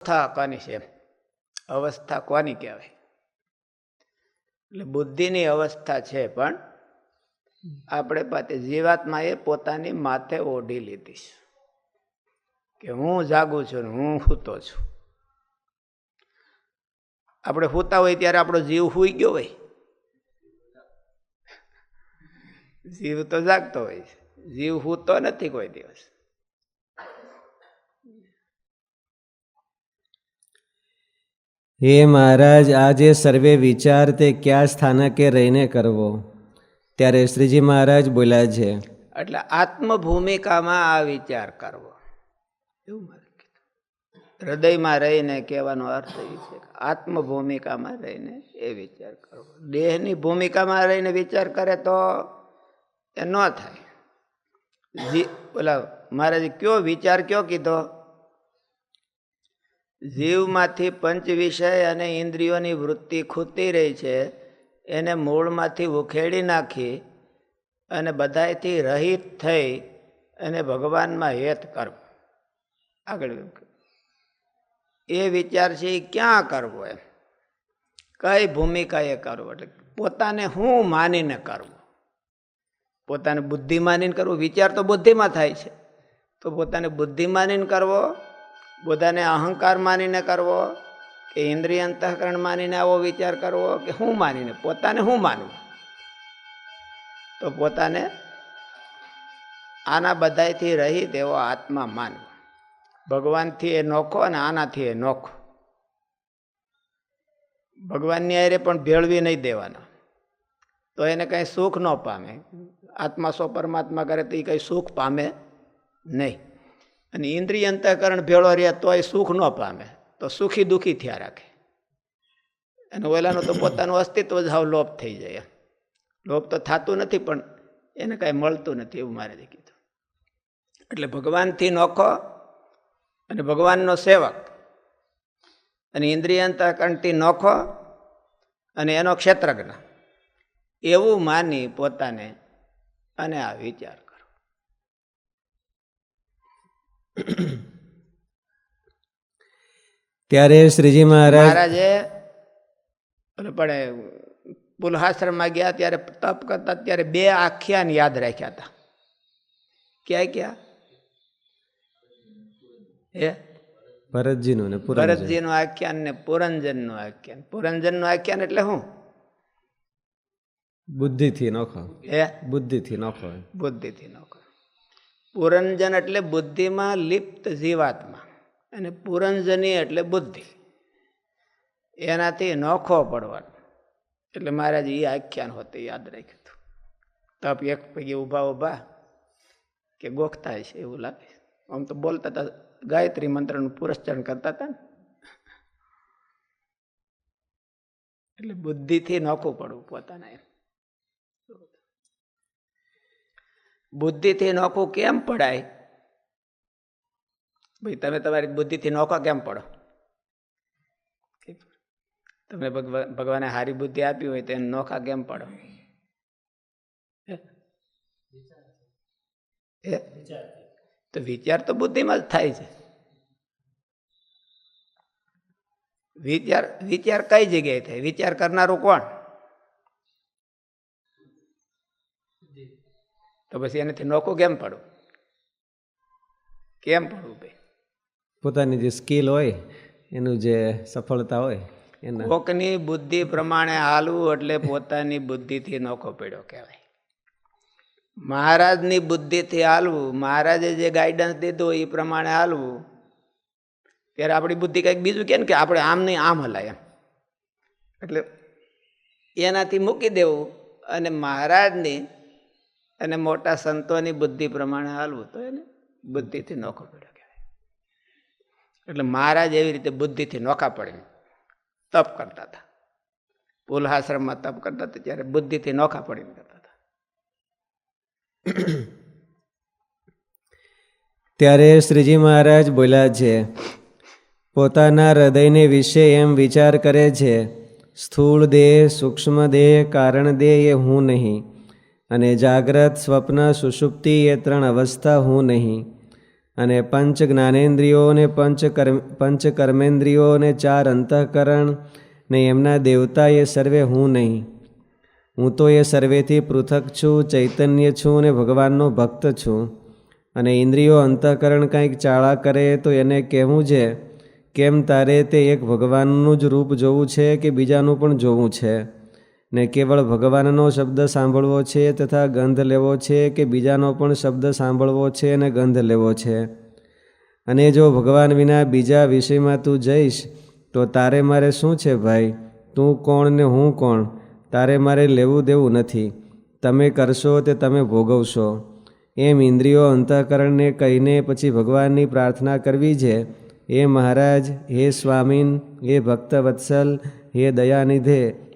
અવસ્થા કોની છે. અવસ્થા કોની કહેવાય? એટલે બુદ્ધિની અવસ્થા છે, પણ આપણે પાસે એ પોતાની માથે ઓઢી લીધી છે. કે હું જાગું છું ને હું સૂતો છું. આપણે સૂતા હોય ત્યારે આપણો જીવ સૂઈ ગયો હોય? જીવ તો જાગતો હોય છે. જીવ સૂતો નથી કોઈ દિવસ. હે મહારાજ આ જે સર્વે વિચાર તે કયા સ્થાનકે રહીને કરવો? ત્યારે શ્રીજી મહારાજ બોલ્યા છે, એટલે આત્મભૂમિકામાં આ વિચાર કરવો. એવું હૃદયમાં રહીને કહેવાનો અર્થ એ છે આત્મભૂમિકામાં રહીને એ વિચાર કરવો. દેહની ભૂમિકામાં રહીને વિચાર કરે તો એ ન થાય. જી, ઓલા મહારાજે કયો વિચાર કયો કીધો? જીવમાંથી પંચ વિષય અને ઇન્દ્રિયોની વૃત્તિ ખૂતી રહી છે, એને મૂળમાંથી ઉખેડી નાખી અને બધાયથી રહિત થઈ અને ભગવાનમાં હેત કરવો. આગળ એ વિચાર છે એ ક્યાં કરવો એમ? કઈ ભૂમિકા એ કરવો? એટલે પોતાને હું માનીને કરવું? પોતાને બુદ્ધિ માનીને કરવું? વિચાર તો બુદ્ધિમાં થાય છે. તો પોતાને બુદ્ધિ માનીને કરવો પોતાને અહંકાર માનીને કરવો, કે ઇન્દ્રિય અંતઃકરણ માનીને આવો વિચાર કરવો, કે હું માનીને, પોતાને હું માનવું તો પોતાને આના બધાયથી રહી તેવો આત્મા માનવો. ભગવાનથી એ નોખો અને આનાથી એ નોખો. ભગવાનની આરે પણ ભેળવી નહીં દેવાનો. તો એને કંઈ સુખ ન પામે. આત્મા સો પરમાત્મા કરે તો એ કંઈ સુખ પામે નહીં. અને ઇન્દ્રિય અંતઃકરણ ભેળો રહે તો એ સુખ ન પામે, તો સુખી દુઃખી થયા રાખે. અને ઓલાનું તો પોતાનું અસ્તિત્વ જ હાવ લોપ થઈ જાય. લોપ તો થતું નથી, પણ એને કાંઈ મળતું નથી એવું મારે કીધું એટલે ભગવાનથી નોખો અને ભગવાનનો સેવક. અને ઇન્દ્રિય અંતઃકરણથી નોખો અને એનો ક્ષેત્રજ્ઞ. એવું માની પોતાને અને આ વિચાર કરો ત્યારે શ્રીજી મહારાજ મહારાજે પણ પુલહાશ્રમમાં ગયા ત્યારે તપ કરતા ત્યારે બે આખ્યાન યાદ રાખ્યા હતા. ક્યાં ક્યાં? હે? ભરતજીનું ને ભરતજીનું આખ્યાન ને પુરંજનનું આખ્યાન. પુરંજનનું આખ્યાન એટલે શું? બુદ્ધિથી નોખો. હે? બુદ્ધિથી નોખો બુદ્ધિથી નોખો. પુરંજન એટલે બુદ્ધિમાં લિપ્ત જીવાત્મા અને પુરંજની એટલે બુદ્ધિ. એનાથી નોખો પડવાનો. એટલે મહારાજ એ આખ્યાન હોતી યાદ રાખ્યું હતું. તપ એક પૈકી ઊભા ઊભા કે ગોખતા છે એવું લાગે. આમ તો બોલતા હતા, ગાયત્રી મંત્રનું પુરસ્ચરણ કરતા હતા ને. એટલે બુદ્ધિથી નોખું પડવું પોતાના એમ. બુદ્ધિથી નોખું કેમ પડાય? ભાઈ, તમે તમારી બુદ્ધિથી નોખા કેમ પડો? તમને ભગવાન સારી બુદ્ધિ આપી હોય તો એને નોખા કેમ પડો? તો વિચાર તો બુદ્ધિમાં જ થાય છે. વિચાર વિચાર કઈ જગ્યાએ થાય? વિચાર કરનારું કોણ? તો પછી એનાથી નોખું કેમ પડવું કેમ પડવું ભાઈ? પોતાની જે સ્કિલ હોય એનું જે સફળતા હોય એના કોકની બુદ્ધિ પ્રમાણે હાલવું એટલે પોતાની બુદ્ધિથી નોખો પડ્યો કહેવાય. મહારાજની બુદ્ધિથી હાલવું મહારાજે જે ગાઈડન્સ દીધું એ પ્રમાણે હાલવું ત્યારે આપણી બુદ્ધિ કંઈક બીજું કે ને કે આપણે આમ નહીં આમ હલાય એમ. એટલે એનાથી મૂકી દેવું અને મહારાજની અને મોટા સંતોની બુદ્ધિ પ્રમાણે હાલવું તો એને બુદ્ધિથી નોખો પડ્યો કહેવાય. એટલે મહારાજ એવી રીતે બુદ્ધિથી નોખા પડીને તપ કરતા હતા. પુલહાશ્રમમાં તપ કરતા હતા ત્યારે બુદ્ધિથી નોખા પડીને કરતા હતા. ત્યારે શ્રીજી મહારાજ બોલ્યા છે, પોતાના હૃદયને વિશે એમ વિચાર કરે છે, સ્થૂળ દેહ, સૂક્ષ્મ દેહ, કારણ દેહ એ હું નહીં. અને જાગ્રત સ્વપ્ન સુષુપ્તિ એ ત્રણ અવસ્થા હું નહીં. અને પંચ જ્ઞાનેન્દ્રિયો અને પંચ પંચ કર્મેન્દ્રિયો અને ચાર અંતઃકરણ, ને એમના દેવતા એ સર્વે હું નહીં. હું તો એ સર્વેથી પૃથક છું, ચૈતન્ય છું અને ભગવાનનો ભક્ત છું. અને ઇન્દ્રિયો અંતઃકરણ કંઈક ચાળા કરે તો એને કહેવું છે, કેમ તારે તે એક ભગવાનનું જ રૂપ જોવું છે કે બીજાનું પણ જોવું છે? ને કેવળ ભગવાનનો શબ્દ સાંભળવો છે તથા ગંધ લેવો છે કે બીજાનો પણ શબ્દ સાંભળવો છે અને ગંધ લેવો છે? અને જો ભગવાન વિના બીજા વિષયમાં તું જઈશ, તો તારે મારે શું છે ભાઈ? તું કોણ ને હું કોણ? તારે મારે લેવું દેવું નથી. તમે કરશો તે તમે ભોગવશો. એમ ઇન્દ્રિયો અંતઃકરણને કહીને પછી ભગવાનની પ્રાર્થના કરવી છે, હે મહારાજ, હે સ્વામીન, હે ભક્તવત્સલ હે દયાનિધે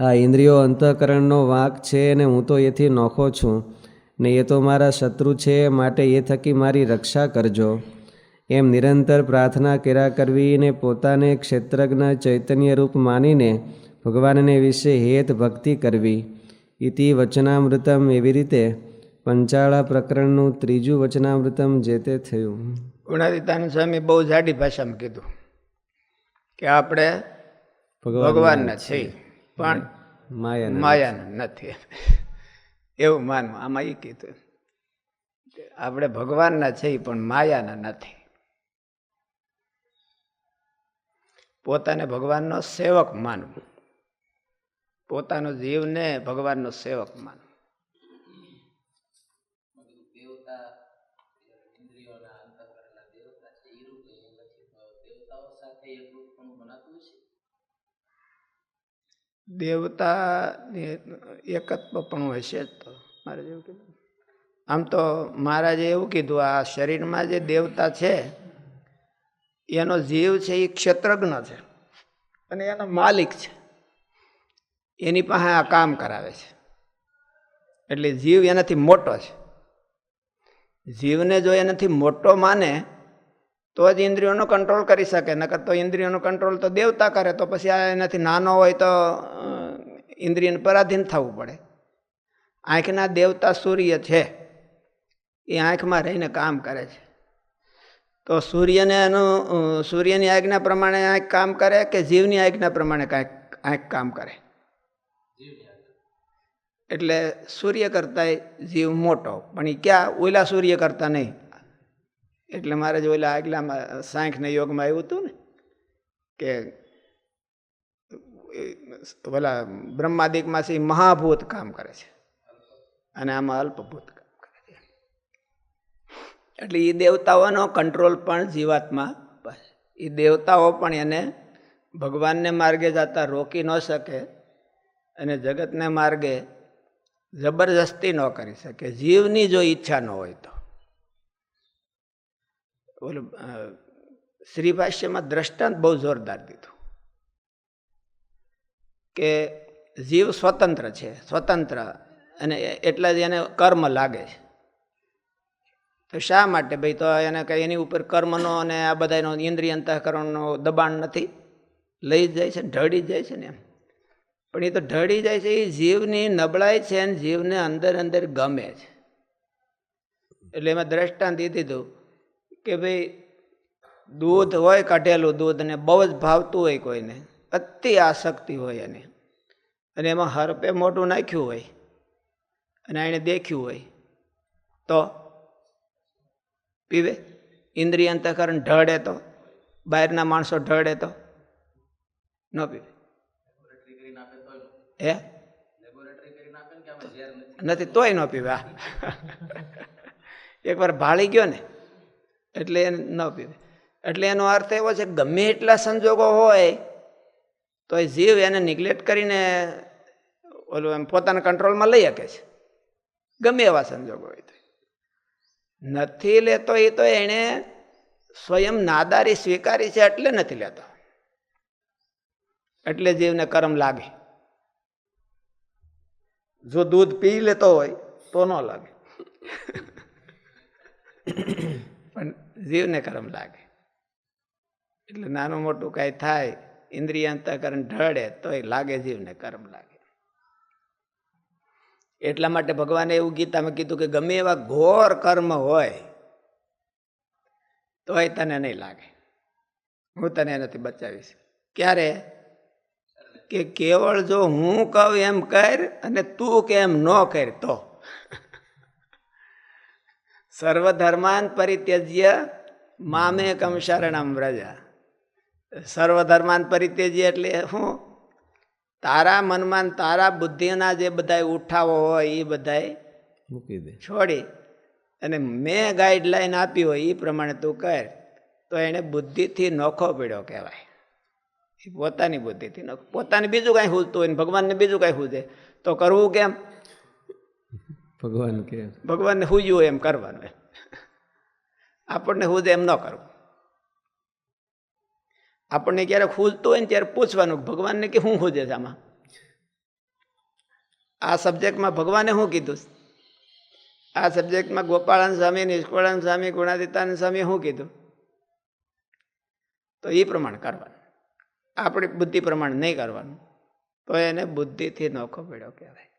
આ ઇન્દ્રિયો અંતઃકરણનો વાંક છે અને હું તો એથી નોખો છું. ને એ તો મારા શત્રુ છે માટે એ થકી મારી રક્ષા કરજો. એમ નિરંતર પ્રાર્થના કર્યા કરવી ને પોતાને ક્ષેત્રજ્ઞ ચૈતન્ય રૂપ માનીને ભગવાનને વિશે હેત ભક્તિ કરવી. ઇતિ વચનામૃતમ એવી રીતે પંચાળા પ્રકરણનું ત્રીજું વચનામૃતમ જે તે થયું. ગુણાતીતાનંદ સ્વામી બહુ જાડી ભાષામાં કીધું કે આપણે ભગવાનના છીએ. પણ માયા માયાના નથી. એવું માનવું આમાં એ કીધું. આપણે ભગવાનના છે પણ માયાના નથી. પોતાને ભગવાનનો સેવક માનવું. પોતાનો જીવને ભગવાનનો સેવક માનવું. દેવતા એકત્વ પણ હશે જ તો. મારે જેવું કીધું. આમ તો મહારાજે એવું કીધું, આ શરીરમાં જે દેવતા છે, એનો જીવ છે એ ક્ષેત્રજ્ઞ છે અને એનો માલિક છે. એની પાસે આ કામ કરાવે છે. એટલે જીવ એનાથી મોટો છે. જીવને જો એનાથી મોટો માને તો જ ઇન્દ્રિયોનો કંટ્રોલ કરી શકે. નકર તો ઇન્દ્રિયોનો કંટ્રોલ તો દેવતા કરે, તો પછી આ એનાથી નાનો હોય તો ઇન્દ્રિયને પરાધીન થવું પડે. આંખના દેવતા સૂર્ય છે, એ આંખમાં રહીને કામ કરે છે. તો સૂર્યને એનું સૂર્યની આજ્ઞા પ્રમાણે આંખ કામ કરે કે જીવની આજ્ઞા પ્રમાણે કાંઈક આંખ કામ કરે? એટલે સૂર્ય કરતાંય જીવ મોટો, પણ એ ક્યાં ઓલા સૂર્ય કરતા નહીં. એટલે મારે જો ઓલા આગલામાં સાંખને યોગમાં આવ્યું હતું ને, કે ઓલા છે મહાભૂત કામ કરે છે. અને આમાં અલ્પભૂત કામ કરે છે. એટલે એ દેવતાઓનો કંટ્રોલ પણ જીવાત્મા એ દેવતાઓ પણ એને ભગવાનને માર્ગે જતા રોકી ન શકે અને જગતને માર્ગે જબરજસ્તી ન કરી શકે. જીવની જો ઈચ્છા ન હોય તો. ઓલું શ્રીભાષ્યમાં શ્રી ભાષ્યમાં દ્રષ્ટાંત બહુ જોરદાર દીધું. કે જીવ સ્વતંત્ર છે, સ્વતંત્ર અને એટલા જ એને કર્મ લાગે છે. તો શા માટે ભાઈ તો એને કંઈ એની ઉપર કર્મનો અને આ બધાનો ઇન્દ્રિય અંતઃકરણનો દબાણ નથી? લઈ જ જાય છે, ઢળી જ જાય છે ને એમ. પણ એ તો ઢળી જાય છે, એ જીવની નબળાઈ છે અને જીવને અંદર અંદર ગમે છે. એટલે એમાં દ્રષ્ટાંત એ દીધું. કે ભાઈ દૂધ હોય કાઢેલું દૂધ અને બહુ જ ભાવતું હોય કોઈને, અતિ આસક્તિ હોય એને. અને એમાં હરપે મોટું નાખ્યું હોય અને એને દેખ્યું હોય, તો પીવે. ઇન્દ્રિય અંતઃકરણ ઢળે તો, બહારના માણસો ઢળે તો, ન પીવે. હે? નથી, તોય ન પીવે. એકવાર ભાળી ગયો ને એટલે એને ન પીવે. એટલે એનો અર્થ એવો છે ગમે એટલા સંજોગો હોય તો એ જીવ એને નિગ્લેક્ટ કરીને ઓલું એમ પોતાના કંટ્રોલમાં લઈ શકે છે. ગમે એવા સંજોગો હોય તો. નથી લેતો એ તો એણે સ્વયં નાદારી સ્વીકારી છે એટલે નથી લેતો. એટલે જીવને કરમ લાગે. જો દૂધ પી લેતો હોય તો ન લાગે. જીવને કરમ લાગે. એટલે નાનું મોટું કાંઈ થાય ઇન્દ્રિય અંતઃકરણ ઢળે તો એ લાગે જીવને કર્મ લાગે. એટલા માટે ભગવાને એવું ગીતામાં કીધું કે ગમે એવા ઘોર કર્મ હોય, તોય તને નહીં લાગે. હું તને એનાથી બચાવીશ. ક્યારે? કે કેવળ જો હું કહું એમ કર અને તું કે એમ ન કર તો. સર્વધર્માન પરિત્યજ્ય મામે કમ શરણમ વ્રજા સર્વધર્માન પરિત્યજ્ય એટલે શું તારા મનમાં તારા બુદ્ધિના જે બધા ઉઠાવો હોય એ બધાય મૂકી દે. છોડી અને મેં ગાઈડલાઈન આપી હોય એ પ્રમાણે તું કર તો એને બુદ્ધિથી નોખો પીડ્યો કહેવાય. એ પોતાની બુદ્ધિથી નોખો પોતાને બીજું કાંઈ સૂઝતું હોય ને ભગવાનને બીજું કાંઈ સૂઝે તો કરવું કેમ? ભગવાન કે ભગવાનને હોય એમ કરવાનું એમ. આપણને સૂઝે એમ ન કરવું. આપણને ક્યારેક સૂઝતું હોય ને ત્યારે પૂછવાનું ભગવાનને કે શું સૂઝે છે આમાં? આ સબ્જેક્ટમાં ભગવાને શું કીધું આ સબ્જેક્ટમાં ગોપાળાન સ્વામી નિષ્કોળાન સ્વામી ગુણાદિતાનંદ સ્વામી શું કીધું? તો એ પ્રમાણે કરવાનું. આપણી બુદ્ધિ પ્રમાણે નહીં કરવાનું. તો એને બુદ્ધિથી નોખો પડ્યો કહેવાય.